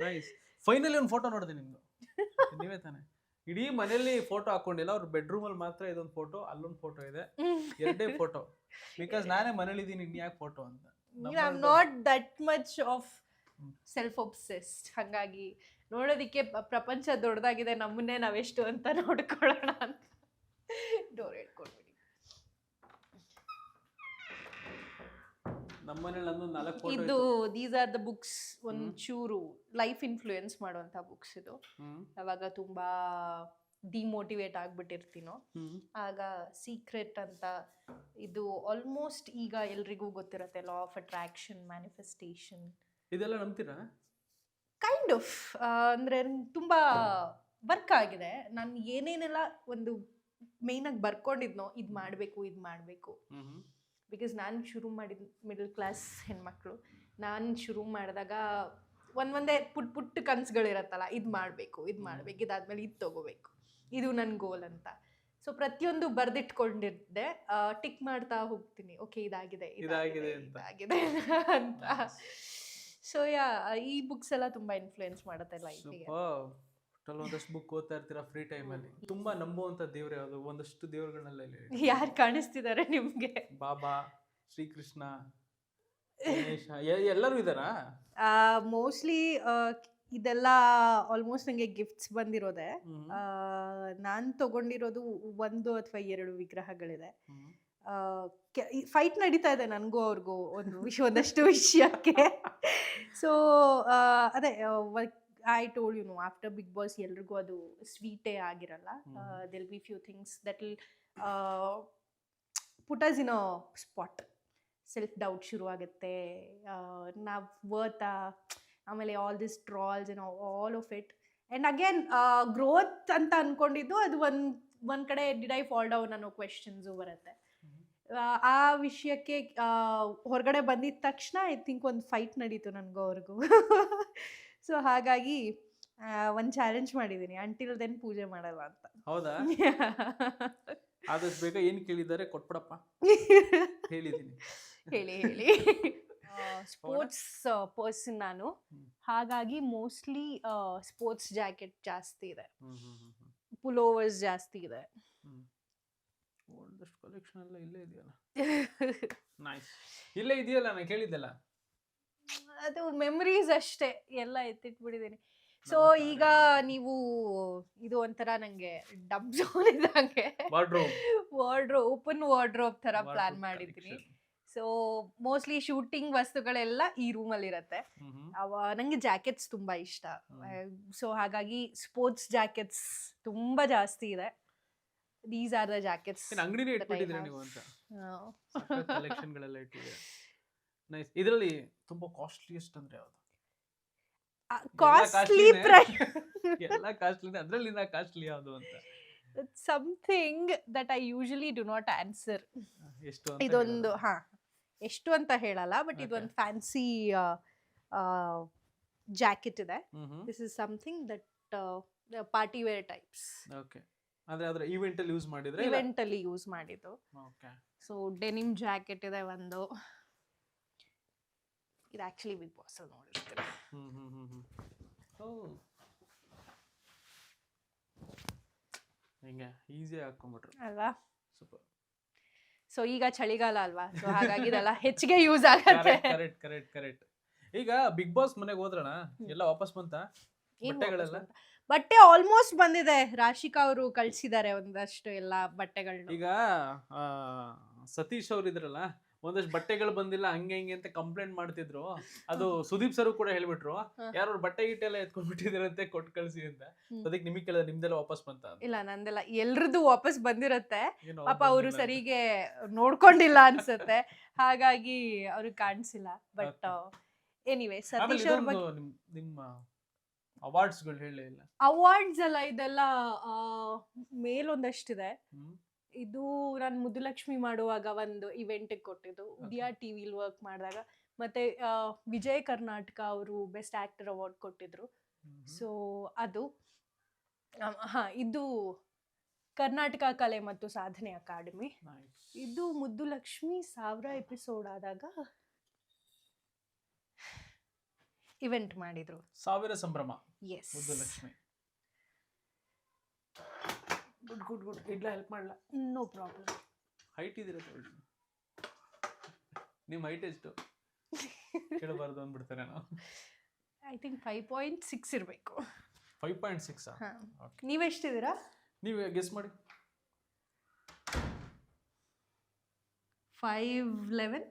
ನೈಸ್ ಫೈನಲಿ ಒಂದು ಫೋಟೋ ನೋಡಿದೆ ನಿಮ್ದು. ನೀವೇ ತಾನೆ. ಇಡೀ ಮನೆಯಲ್ಲಿ ಫೋಟೋ ಹಾಕೊಂಡಿಲ್ಲ. ಅವ್ರ ಬೆಡ್ರೂಮ್ ಅಲ್ಲಿ ಮಾತ್ರ ಇದೊಂದು ಫೋಟೋ ಅಲ್ಲೊಂದು ಫೋಟೋ ಇದೆ. ಎರಡೇ ಫೋಟೋ ಬಿಕಾಸ್ ನಾನೇ ಮನೇಲಿ ಇದೀನಿ ಇನ್ ಯಾಕೆ ಫೋಟೋ ಅಂತ. Not that much of. Self obsessed ಹಾಗಾಗಿ ನೋಡೋದಕ್ಕೆ ಪ್ರಪಂಚ ದೊಡ್ಡದಾಗಿದೆ ನಮ್ಮನ್ನೇ ನಾವೆಷ್ಟು ಅಂತ ನೋಡ್ಕೊಳ್ಳೋಣ ಅಂತ. ಡೋರ್ ನಮ್ಮ ಮನೇಲಿ ನಂದು ನಾಲ್ಕು ಫೋಟೋ ಇದು ದೀಸ್ ಆರ್ ದ ಬುಕ್ಸ್ ಒಂಚೂರು ಲೈಫ್ ಇನ್ಫ್ಲೂಯೆನ್ಸ್ ಮಾಡುವಂತ ಬುಕ್ಸ್ ಇದು. ಯಾವಾಗ ತುಂಬಾ ಡಿಮೋಟಿವೇಟ್ ಆಗ್ಬಿಟ್ಟಿರ್ತೀನೋ. ಆಗ ಸೀಕ್ರೆಟ್ ಅಂತ ಇದು ಆಲ್ಮೋಸ್ಟ್ ಈಗ ಎಲ್ರಿಗೂ ಗೊತ್ತಿರತ್ತೆ ಲಾ ಆಫ್ ಅಟ್ರಾಕ್ಷನ್ ಮ್ಯಾನಿಫೆಸ್ಟೇಷನ್ ಇದೆಲ್ಲ ನಂಬ್ತೀರಾ? ಕೈಂಡ್ ಆಫ್ ಅಂದ್ರೆ ತುಂಬಾ ವರ್ಕ್ ಆಗಿದೆ. ನಾನು ಏನೇನೆಲ್ಲ ಒಂದು ಮೇಯ್ನಾಗಿ ಬರ್ಕೊಂಡಿದ್ನೋ ಇದು ಮಾಡಬೇಕು ಇದು ಮಾಡಬೇಕು. ಬಿಕಾಸ್ ನಾನು ಶುರು ಮಾಡಿದ ಮಿಡಲ್ ಕ್ಲಾಸ್ ಹೆಣ್ಮಕ್ಳು ನಾನು ಶುರು ಮಾಡಿದಾಗ ಒಂದೊಂದೇ ಒಂದೇ ಪುಟ್ ಪುಟ್ಟ ಕನಸುಗಳಿರತ್ತಲ್ಲ ಇದು ಮಾಡಬೇಕು ಇದು ಮಾಡಬೇಕು ಇದಾದ್ಮೇಲೆ ಇದು ತಗೋಬೇಕು. ಇದು ನನ್ನ ಗೋಲ್ ಅಂತ. ಸೊ ಪ್ರತಿಯೊಂದು ಬರೆದಿಟ್ಕೊಂಡಿದ್ದೆ ಟಿಕ್ ಮಾಡ್ತಾ ಹೋಗ್ತೀನಿ. ಓಕೆ ಇದಾಗಿದೆ ಇದಾಗಿದೆ. ಇದಾಗಿದೆ ಅಂತ. ಸೊ ಯಾ ಈ ಬುಕ್ಸ್ ಎಲ್ಲ ತುಂಬಾ ಇನ್ಫ್ಲುಯೆನ್ಸ್ ಮಾಡುತ್ತೆ ಲೈಫಿಗೆ ಸೂಪರ್ ಒಂದಷ್ಟು ಬುಕ್ ಓದ್ತಾ ಇರ್ತೀರಾ ಫ್ರೀ ಟೈಮಲ್ಲಿ ತುಂಬಾ ನಂಬುವಂತ ದೇವ್ರು ಯಾವುದು ಒಂದಷ್ಟು ದೇವ್ರಗಳನ್ನೆಲ್ಲ ಇಲ್ಲಿ ಹೇಳಿ. ಯಾರು ಕಾಣಿಸ್ತಿದ್ದಾರೆ ನಿಮ್ಗೆ? ಬಾಬಾ ಶ್ರೀಕೃಷ್ಣ ಗಣೇಶ ಎ- ಎಲ್ಲರೂ ಇದಾರಾ ಮೋಸ್ಟ್ಲಿ ಇದೆಲ್ಲ ಆಲ್ಮೋಸ್ಟ್ ನಂಗೆ ಗಿಫ್ಟ್ಸ್ ಬಂದಿರೋದೆ. ಹ್ಮ್. ನಾನು ತಗೊಂಡಿರೋದು ಒಂದು ಅಥವಾ ಎರಡು ವಿಗ್ರಹಗಳಿದೆ. ಹ್ಮ್. ಫೈಟ್ ನಡೀತಾ ಇದೆ ನನಗೂ ಅವ್ರಿಗೂ ಒಂದು ವಿಷಯ ಒಂದಷ್ಟು ವಿಷಯಕ್ಕೆ. ಸೊ ಅದೇ I told you know after Bigg Boss ಎಲ್ರಿಗೂ ಅದು ಸ್ವೀಟೇ ಆಗಿರಲ್ಲ there'll be few things that will put us in a spot self doubt ಶುರು ಆಗುತ್ತೆ ನಾವು ವರ್ತಾ ಆಮೇಲೆ all this trolls in all of it and again growth ಅಂತ ಅಂದ್ಕೊಂಡಿದ್ದು ಅದು ಒಂದು ಒಂದು ಕಡೆ ಡಿಡ್ ಐ ಫಾಲ್ ಡೌನ್ ಅನ್ನೋ ಕ್ವೆಶನ್ಸು ಬರುತ್ತೆ. ಆ, ಆ ವಿಷಯಕ್ಕೆ ಆ, ಹೊರಗಡೆ ಬಂದಿದ ತಕ್ಷಣ ಐ ಥಿಂಕ್ ಒಂದು ಫೈಟ್ ನಡೀತು ನನಗೂ ಅವ್ರಿಗೂ ಸೊ ಹಾಗಾಗಿ ಒಂದು ಚಾಲೆಂಜ್ ಮಾಡಿದ್ದೀನಿ ಅಂಟಿಲ್ ದೆನ್ ಪೂಜೆ ಮಾಡಲ್ಲ ಅಂತ. ಹೌದಾ? ಆದಷ್ಟು ಬೇಗ ಏನ್ ಕೇಳಿದ್ದಾರೆ ಕೊಟ್ಬಿಡಪ್ಪ. ಹೇಳಿದೀನಿ. ಹೇಳಿ ಹೇಳಿ. ಸ್ಪೋರ್ಟ್ಸ್ ಪರ್ಸನ್ ನಾನು. ಹಾಗಾಗಿ ಮೋಸ್ಟ್ಲಿ ಸ್ಪೋರ್ಟ್ಸ್ ಜಾಕೆಟ್ ಜಾಸ್ತಿ ಇದೆ. ಪುಲೋವರ್ಸ್ ಜಾಸ್ತಿ ಇದೆ. ಒಂದಷ್ಟು ಕಲೆಕ್ಷನ್ ಎಲ್ಲ ಇಲ್ಲೇ ಇದೆಯಲ್ಲ? ನೈಸ್ ಇಲ್ಲೇ ಇದೆಯಲ್ಲ? ನಾನು ಕೇಳಿದ್ದೆಲ್ಲ? ಅದು ಮೆಮರೀಸ್ ಅಷ್ಟೇ ಎಲ್ಲ ಎತ್ತಿಟ್ಬಿಟ್ಟಿದ್ದೀನಿ. ಸೊ ಈಗ ನೀವು ಇದು ಒಂಥರ ನಂಗೆ ಡಬ್ ಜೋನ್ ಇದ್ದಂಗೆ ವಾರ್ಡ್ರೋಬ್ ವಾರ್ಡ್ರೋ ಓಪನ್ ವಾರ್ಡ್ರೋಬ್ ತರ ಪ್ಲಾನ್ ಮಾಡಿದ್ದೀನಿ. ಸೊ ಮೋಸ್ಟ್ಲಿ ಶೂಟಿಂಗ್ ವಸ್ತುಗಳೆಲ್ಲ ಈ ರೂಮಲ್ಲಿ ಇರುತ್ತೆ. ಅವ ನಂಗೆ ಜಾಕೆಟ್ಸ್ ತುಂಬಾ ಇಷ್ಟ. ಸೊ ಹಾಗಾಗಿ ಸ್ಪೋರ್ಟ್ಸ್ ಜಾಕೆಟ್ಸ್ ತುಂಬಾ ಜಾಸ್ತಿ ಇದೆ. ದೀಸ್ ಆರ್ ದ ಜಾಕೆಟ್ಸ್ ಅಂಗಡಿನೇ ಇಟ್ಬಿಟ್ಟಿದ್ರೆ ನೀವು ಅಂತ? ಇಟ್ಟಿದ್ದೀರಾ? ನೈಸ್ ಇದರಲ್ಲಿ ತುಂಬಾ ಕಾಸ್ಟ್ಲಿಯೆಸ್ಟ್ ಅಂದ್ರೆ ಯಾವುದು? ಕಾಸ್ಟ್ಲಿ ಎಲ್ಲ ಕಾಸ್ಟ್ಲಿ ಅದ್ರಲ್ಲಿ ನಾ ಕಾಸ್ಟ್ಲಿ ಯಾವುದು ಅಂತ? Something that I usually do not answer ಎಷ್ಟು ಅಂತ ಇದೊಂದು? ಹಾ ಎಷ್ಟು ಅಂತ ಹೇಳಲ್ಲ ಬಟ್. ಇದೊಂದು ಫ್ಯಾನ್ಸಿ ಜಾಕೆಟ್ ಇದೆ. This is something that party wear types okay ಅಂದ್ರೆ ಅದರ ಇವೆಂಟ್ ಅಲ್ಲಿ ಯೂಸ್ ಮಾಡಿದ್ರೆ ಇವೆಂಟ್ ಅಲ್ಲಿ ಯೂಸ್ ಮಾಡಿದ್ದು. ಓಕೆ ಸೊ ಡೆನಿಮ್ ಜಾಕೆಟ್ ಇದೆ ಒಂದು. ಇದು ಆಕ್ಚುಲಿ ಬಿಗ್ ಬಾಸ್ ಅಲ್ಲಿ ನೋಡಿರ್ತೀರ. ಹಿಂಗೆ ಈಸಿ ಹಾಕೊಂಡ್ಬಿಟ್ರು ಅಲ್ವಾ? ಸೂಪರ್ ಸೊ ಈಗ ಚಳಿಗಾಲ ಅಲ್ವಾ? ಸೊ ಹಾಗಾಗಿ ಇದೆಲ್ಲ ಹೆಚ್ಚಿಗೆ ಯೂಸ್ ಆಗತ್ತೆ. ಕರೆಕ್ಟ್ ಕರೆಕ್ಟ್ ಕರೆಕ್ಟ್ ಈಗ ಬಿಗ್ ಬಾಸ್ ಮನೆಗೆ ಹೋದ್ರಣ? ಎಲ್ಲ ವಾಪಸ್ ಬಂತ? ಬಟ್ಟೆಗಳೆಲ್ಲ? ಬಟ್ಟೆ ಆಲ್ಮೋಸ್ಟ್ ಬಂದಿದೆ. ರಾಶಿಕಾ ಅವರು ಕಳ್ಸಿದ್ದಾರೆ ಒಂದಷ್ಟು ಎಲ್ಲ ಬಟ್ಟೆಗಳನ್ನ ಈಗ ಸತೀಶ್ ಅವ್ರು ಇದ್ರಲ್ಲ ಒಂದಷ್ಟು ಬಟ್ಟೆಗಳು ಬಂದಿಲ್ಲ ಹಂಗೆ ಹಿಂಗೆ ಅಂತ ಕಂಪ್ಲೇಂಟ್ ಮಾಡ್ತಿದ್ರು. ಅದು ಸುದೀಪ್ ಸರ್ ಕೂಡ ಹೇಳ್ಬಿಟ್ರು. ಯಾರು ಬಟ್ಟೆ ಗಿಟ್ಟೆಲ್ಲ ಎತ್ಕೊಂಡ್ಬಿಟ್ಟಿದ್ರಂತೆ ಕೊಟ್ಟು ಕಳ್ಸಿ ಅಂತ. ಅದಕ್ಕೆ ನಿಮಗೆ ಕೇಳಿದ್ರೆ ನಿಮ್ದೆಲ್ಲ ವಾಪಸ್ ಬಂತ. ಇಲ್ಲ ನಂದೆಲ್ಲ ಎಲ್ರದ್ದು ವಾಪಸ್ ಬಂದಿರತ್ತೆ. ಪಾಪ ಅವರು ಸರಿಗೆ ನೋಡ್ಕೊಂಡಿಲ್ಲ ಅನ್ಸುತ್ತೆ. ಹಾಗಾಗಿ ಅವ್ರಿಗೆ ಕಾಣಿಸಿಲ್ಲ. ಬಟ್ ಎನಿವೆ ಸತೀಶ್ ಅವ್ರ ಬಗ್ಗೆ ನಿಮ್ಮ ಅವಾರ್ಡ್ಸ್ಗಳು ಹೇಳೇ ಇಲ್ಲ. ಅವಾರ್ಡ್ಸ್ ಎಲ್ಲ ಇದೆಲ್ಲ ಮೇಲೊಂದಷ್ಟಿದೆ. ಇದು ನಾನು ಮುದುಲಕ್ಷ್ಮಿ ಮಾಡುವಾಗ ಒಂದು ಇವೆಂಟಿಗೆ ಕೊಟ್ಟಿದ್ದು. ಉದಯ ಟಿ ವಿಲಿ ವರ್ಕ್ ಮಾಡಿದಾಗ. ಮತ್ತೆ ಆ, ವಿಜಯ್ ಕರ್ನಾಟಕ ಅವರು ಬೆಸ್ಟ್ ಆಕ್ಟರ್ ಅವಾರ್ಡ್ ಕೊಟ್ಟಿದ್ರು. ಸೊ ಅದು ಹಾ ಇದು ಕರ್ನಾಟಕ ಕಲೆ ಮತ್ತು ಸಾಧನೆ ಅಕಾಡೆಮಿ. ಇದು ಮುದ್ದು ಲಕ್ಷ್ಮಿ ಸಾವಿರ ಎಪಿಸೋಡ್ ಆದಾಗ ಇವೆಂಟ್ ಮಾಡಿದ್ರು. ಸಾವಿರ ಸಂಭ್ರಮ. ಎಸ್ ಮುದ್ದು ಲಕ್ಷ್ಮಿ ಗುಡ್ ಗುಡ್ ಗುಡ್ ಇಡ್ಲ ಹೆಲ್ಪ್ ಮಾಡ್ಲಾ? ನೋ ಪ್ರಾಬ್ಲಮ್ ಹೈಟ್ ಇದ್ದೀರ ತಗೊಳ್ಳಿ ನಿಮ್ಮ ಹೈಟ್ ಎಷ್ಟು? ಕೇಳಬಾರ್ದು ಅಂದ್ಬಿಡ್ತಾರೆ ನಾವು I think five point six ಇರಬೇಕು. ಫೈವ್ ಪಾಯಿಂಟ್ ಸಿಕ್ಸ್ ನೀವೆಷ್ಟಿದ್ದೀರಾ ನೀವು ಗೆಸ್ ಮಾಡಿ. ಫೈವ್ ಲೆವೆನ್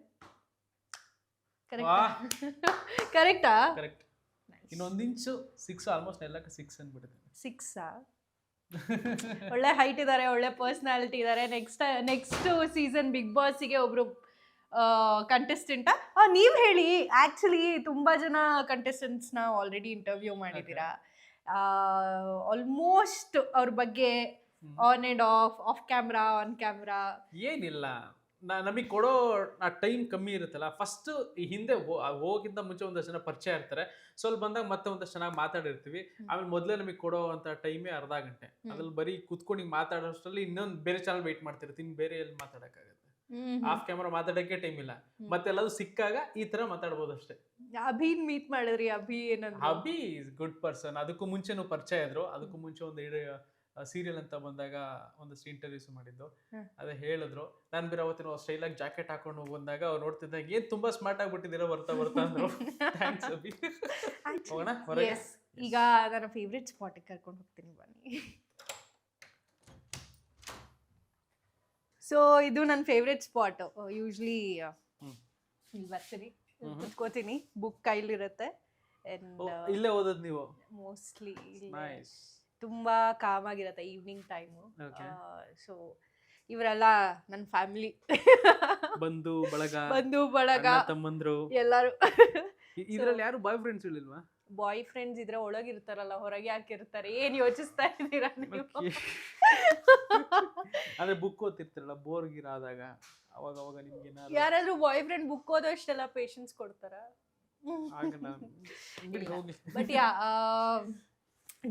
ಕರೆಕ್ಟ್ ಕರೆಕ್ಟಾ ಕರೆಕ್ಟಾ ಕರೆಕ್ಟ್ ಇನ್ನೊಂದು ಇಂಚು ಸಿಕ್ಸ್ ಆಲ್ಮೋಸ್ಟ್ ಎಲ್ಲಕ್ಕೆ ಸಿಕ್ಸ್ ಅಂದ್ಬಿಡುತ್ತೆ. ಸಿಕ್ಸಾ ಒಳ್ಳೆ ಹೈಟ್ ಇದ್ದಾರೆ ಒಳ್ಳೆ ಪರ್ಸ್ನಾಲಿಟಿ ಇದ್ದಾರೆ ನೆಕ್ಸ್ಟ್ ನೆಕ್ಸ್ಟ್ ಸೀಸನ್ ಬಿಗ್ ಬಾಸಿಗೆ ಒಬ್ರು ಕಂಟೆಸ್ಟೆಂಟಾ ನೀವು ಹೇಳಿ. ಆಕ್ಚುಲಿ ತುಂಬ ಜನ ಕಂಟೆಸ್ಟೆಂಟ್ಸ್ನ ಆಲ್ರೆಡಿ ಇಂಟರ್ವ್ಯೂ ಮಾಡಿದ್ದೀರಾ. ಆಲ್ಮೋಸ್ಟ್ ಅವ್ರ ಬಗ್ಗೆ on and off off camera on camera ಏನಿಲ್ಲ. ನಮಗೆ ಕೊಡೋ ಆ ಟೈಮ್ ಕಮ್ಮಿ ಇರುತ್ತಲ್ಲ ಫಸ್ಟ್ ಈ ಹಿಂದೆ ಹೋಗಿದ್ದ ಮುಂಚೆ ಒಂದಷ್ಟು ಜನ ಪರಿಚಯ ಇರ್ತಾರೆ. ಸ್ವಲ್ಪ ಬಂದಾಗ ಮತ್ತೆ ಒಂದಷ್ಟು ಚೆನ್ನಾಗಿ ಮಾತಾಡಿರ್ತೀವಿ. ಆಮೇಲೆ ಮೊದಲೇ ನಮಗೆ ಕೊಡೋ ಅಂತ ಟೈಮೇ ಅರ್ಧ ಗಂಟೆ. ಅದ್ರಲ್ಲಿ ಬರೀ ಕುತ್ಕೊಂಡು ಹಿಂಗ್ ಮಾತಾಡೋಷ್ಟರಲ್ಲಿ ಇನ್ನೊಂದು ಬೇರೆ ಚಾನಲ್ ವೆಯ್ಟ್ ಮಾಡ್ತಿರ್ತೀನಿ ಬೇರೆ ಎಲ್ಲಿ ಮಾತಾಡೋಕ್ಕಾಗುತ್ತೆ. ಆಫ್ ಕ್ಯಾಮ್ರಾ ಮಾತಾಡಕ್ಕೆ ಟೈಮ್ ಇಲ್ಲ. ಮತ್ತೆ ಎಲ್ಲಾದ್ರೂ ಸಿಕ್ಕಾಗ ಈ ತರ ಮಾತಾಡ್ಬೋದು ಅಷ್ಟೇ ಅಭಿನ್ ಮೀಟ್ ಮಾಡಿದ್ರಿ ಅಭಿ ಏನಂದ್ರೆ? ಅಭಿ ಇಸ್ ಗುಡ್ ಪರ್ಸನ್ ಅದಕ್ಕೂ ಮುಂಚೆನೂ ಪರಿಚಯ ಇದ್ರು. ಅದಕ್ಕೂ ಮುಂಚೆ ಒಂದು ಸೀರಿಯಲ್ ಅಂತ ಬಂದಾಗ ಒಂದಷ್ಟು ಇಂಟರ್ವ್ಯೂಸ್ ಮಾಡಿದ್ದು. ಅದೇ ಹೇಳಿದ್ರು. ನಾನು ಬೇರೆ ಅವತ್ತಿನ ಸ್ಟೈಲ್ ಆಗಿ ಜಾಕೆಟ್ ಹಾಕೊಂಡು ಬಂದಾಗ ಅವ್ರು ನೋಡ್ತಿದ್ದಾಗ ಏನ್ ತುಂಬಾ ಸ್ಮಾರ್ಟ್ ಆಗ್ಬಿಟ್ಟಿದ್ದೀರಾ ಬರ್ತಾ ಬರ್ತಾ? ಅಂದ್ರು. ಥ್ಯಾಂಕ್ಸ್ ಅಭಿ. ಹೋಗೋಣ ಹೊರಗೆ. ಎಸ್ ಈಗ ನನ್ನ ಫೇವ್ರೆಟ್ ಸ್ಪಾಟಿಗೆ ಕರ್ಕೊಂಡು ಹೋಗ್ತೀನಿ ಬನ್ನಿ. ಸೊ ಇದು ನನ್ನ ಫೇವ್ರೆಟ್ ಸ್ಪಾಟ್ ಯೂಶ್ಲಿ. ಇಲ್ಲಿ ಬರ್ತೀನಿ. ಬುಕ್ ಕುತ್ಕೋತೀನಿ. ಬುಕ್ ಕೈಲಿರುತ್ತೆ. ಇಲ್ಲೇ ಓದೋದು ನೀವು? ಮೋಸ್ಟ್ಲಿ ನೈಸ್ ತುಂಬಾ ಕಾಮ್ ಆಗಿರತ್ತೆ ಈವ್ನಿಂಗ್ ಟೈಮು Okay. ಸೊ ಇವರೆಲ್ಲ ನನ್ನ ಫ್ಯಾಮಿಲಿ ಬಂಧು ಬಳಗ ಬಂಧು ಬಳಗ ಅಣ್ಣ ತಮ್ಮಂದ್ರು. ಎಲ್ಲರೂ. ಇ- ಇದ್ರಲ್ಲಿ ಯಾರು ಬಾಯ್ ಫ್ರೆಂಡ್ಸ್ ಇಳಿಲ್ವಾ ಬಾಯ್ ಫ್ರೆಂಡ್ಸ್ ಇದ್ರೆ ಒಳಗಿರ್ತಾರಲ್ಲ ಹೊರಗೆ ಯಾಕೆ ಇರ್ತಾರೆ ಏನ್ ಯೋಚಿಸ್ತಾ ಇದ್ದೀರಾ ನೀವು? Okay. ಅಂದ್ರೆ ಬುಕ್ ಓದ್ತಿರ್ತಾರಲ್ಲ ಬೋರ್ ಗೀರ್ ಆದಾಗ ಅವಾಗ ಅವಾಗ ನಿಮ್ಗೆ ಯಾರಾದ್ರೂ ಬಾಯ್ ಫ್ರೆಂಡ್ ಬುಕ್ ಓದೋಷ್ಟೆಲ್ಲ ಪೇಷನ್ಸ್ ಕೊಡ್ತಾರ? ಆಗಲ್ಲ ಬಿಡಿ ಹೋಗ್ಲಿ but yeah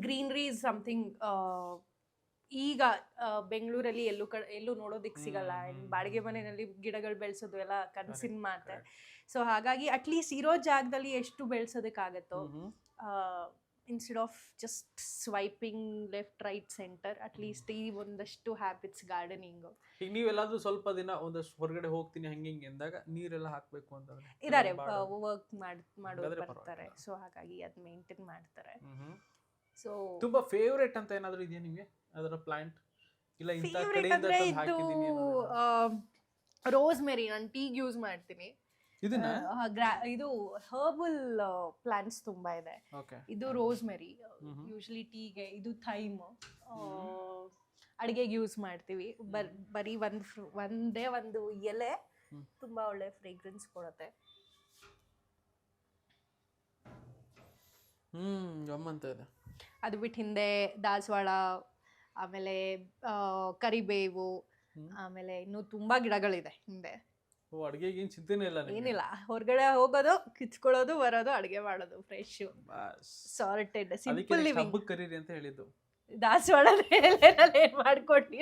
greenery is something ಈಗ ಬೆಂಗಳೂರಲ್ಲಿ ಎಲ್ಲೂ ಕಡೆ ಎಲ್ಲೂ ನೋಡೋದಿಕ್ ಸಿಗಲ್ಲ ಬಾಡಿಗೆ. ಮನೆಯಲ್ಲಿ ಗಿಡಗಳು ಬೆಳೆಸೋದು ಎಲ್ಲ ಕನಸಿನ ಮಾತೆ. ಸೊ ಹಾಗಾಗಿ ಅಟ್ಲೀಸ್ಟ್ ಇರೋ ಜಾಗದಲ್ಲಿ ಎಷ್ಟು ಬೆಳೆಸೋದಕ್ಕಾಗತ್ತೋ. Instead of just swiping left right centre at least ಈ ಒಂದಷ್ಟು ಹ್ಯಾಬಿಟ್ಸ್ ಗಾರ್ಡನಿಂಗ್ ಈಗ ನೀವೆಲ್ಲಾದ್ರೂ ಸ್ವಲ್ಪ ದಿನ ಒಂದಷ್ಟು ಹೊರಗಡೆ ಹೋಗ್ತೀನಿ ಹಂಗೆ ಹಿಂಗೆ ಅಂದಾಗ ನೀರೆಲ್ಲ ಹಾಕಬೇಕು ಅಂತ ಇದಾರೆ ವರ್ಕ್ ಮಾಡಿ ಮಾಡೋರು ಬರ್ತಾರೆ. ಸೊ ಹಾಗಾಗಿ ಅದು ಮೇಂಟೈನ್ ಮಾಡ್ತಾರೆ. ಸೊ ತುಂಬಾ ಫೇವರೇಟ್ ಅಂತ ಏನಾದ್ರು ಇದೆಯಾ ನಿಮಗೆ? ಅದರ ಪ್ಲಾಂಟ್ ಇಲ್ಲ ಇಂಥ ಫೇವ್ರೇಟ್ ಕಡೆಯಿಂದ ಅಂದ್ರೆ ತಂದು ಇದು ರೋಸ್ ಮೇರಿ ನಾನು ಟೀಗ್ ಯೂಸ್ ಮಾಡ್ತೀನಿ. ಇದನ್ನ? ಆ, gra- ಇದು ಹರ್ಬಲ್ ಪ್ಲಾಂಟ್ಸ್ ತುಂಬಾ ಇದೆ. ಓಕೆ ಇದು ರೋಸ್ ಮೆರಿ ಯೂಶಲಿ ಯೂಶ್ವಲಿ ಟೀಗೆ ಇದು ಥೈಮ್ ಅಡಿಗೆಗೆ ಯೂಸ್ ಮಾಡ್ತೀವಿ. ಬರ್ ಬರೀ ಒಂದು ಒಂದೇ ಒಂದು ಎಲೆ ತುಂಬಾ ಒಳ್ಳೆ ಫ್ರೇಗ್ರೆನ್ಸ್ ಕೊಡುತ್ತೆ. ಹ್ಮ್ ಗಮ್ಮಂತ ಇದೆ. ಅದು ಬಿಟ್ಟು ಹಿಂದೆ ದಾಸವಾಳ ಆಮೇಲೆ ಕರಿಬೇವು ಆಮೇಲೆ ಇನ್ನೂ ತುಂಬಾ ಗಿಡಗಳಿದೆ ಹಿಂದೆ. ಅಡ್ಗೆಗೆ ಏನ್ ಚಿಂತೆನೇ ಇಲ್ಲ? ಏನಿಲ್ಲ. ಹೊರಗಡೆ ಹೋಗೋದು ಕಿಚ್ಕೊಳ್ಳೋದು ಬರೋದು ಅಡುಗೆ ಮಾಡೋದು ಫ್ರೆಶ್. ಸಾರ್ಟೆಡ್ ಸಿಂಪಲ್ ಲಿವಿಂಗ್ ಕರೀರಿ ಅಂತ ಹೇಳಿದ್ದು. ದಾಸವಾಳ ಏನ್ ಮಾಡ್ಕೊಟ್ಟಿ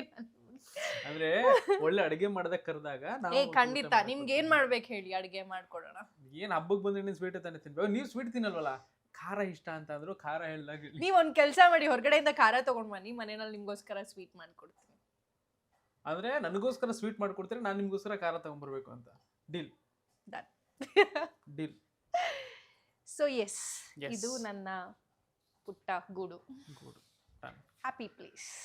ಅಂದ್ರೆ ಒಳ್ಳೆ ಅಡಿಗೆ ಮಾಡ್ದಾಗ ಕರೆದಾಗ ಏ ಖಂಡಿತ. ನಿಮ್ಗೆ ಏನ್ ಮಾಡ್ಬೇಕು ಹೇಳಿ ಅಡುಗೆ ಮಾಡ್ಕೊಡೋಣ? ಏನ್ ಹಬ್ಬಕ್ಕೆ ಬಂದ್ರೆ ನೀನ್ ಸ್ವೀಟ್ ತಾನೇ ತಿನ್ಬೇಕು? ನೀವ್ ಸ್ವೀಟ್ ತಿನ್ನಲ್ವಲ್ಲ? ಖಾರ ಇಷ್ಟ ಅಂತ ಅಂದ್ರು ಖಾರ ಹೇಳಿದಾಗ ನೀವ್ ಒಂದ್ ಕೆಲ್ಸ ಮಾಡಿ ಹೊರಗಡೆಯಿಂದ ಖಾರ ತಗೊಂಡ್ ಬನ್ನಿ ಮನೆಯಲ್ಲಿ ನಿಮ್ಗೋಸ್ಕರ ಸ್ವೀಟ್ ಮಾಡ್ಕೊಡ್ತೀನಿ. ಅಂದ್ರೆ ನನಗೋಸ್ಕರ ಸ್ವೀಟ್ ಮಾಡ್ಕೊಡ್ತೀರಿ ನಾನು ನಿಮ್ಗೋಸ್ಕರ ಖಾರ ತಗೊಂಡ್ಬರ್ಬೇಕು ಅಂತ. Deal Done. Deal so yes Yes. ಇದು ನನ್ನ ಪುಟ್ಟ ಗೂಡು. ಗುಡ್. Happy place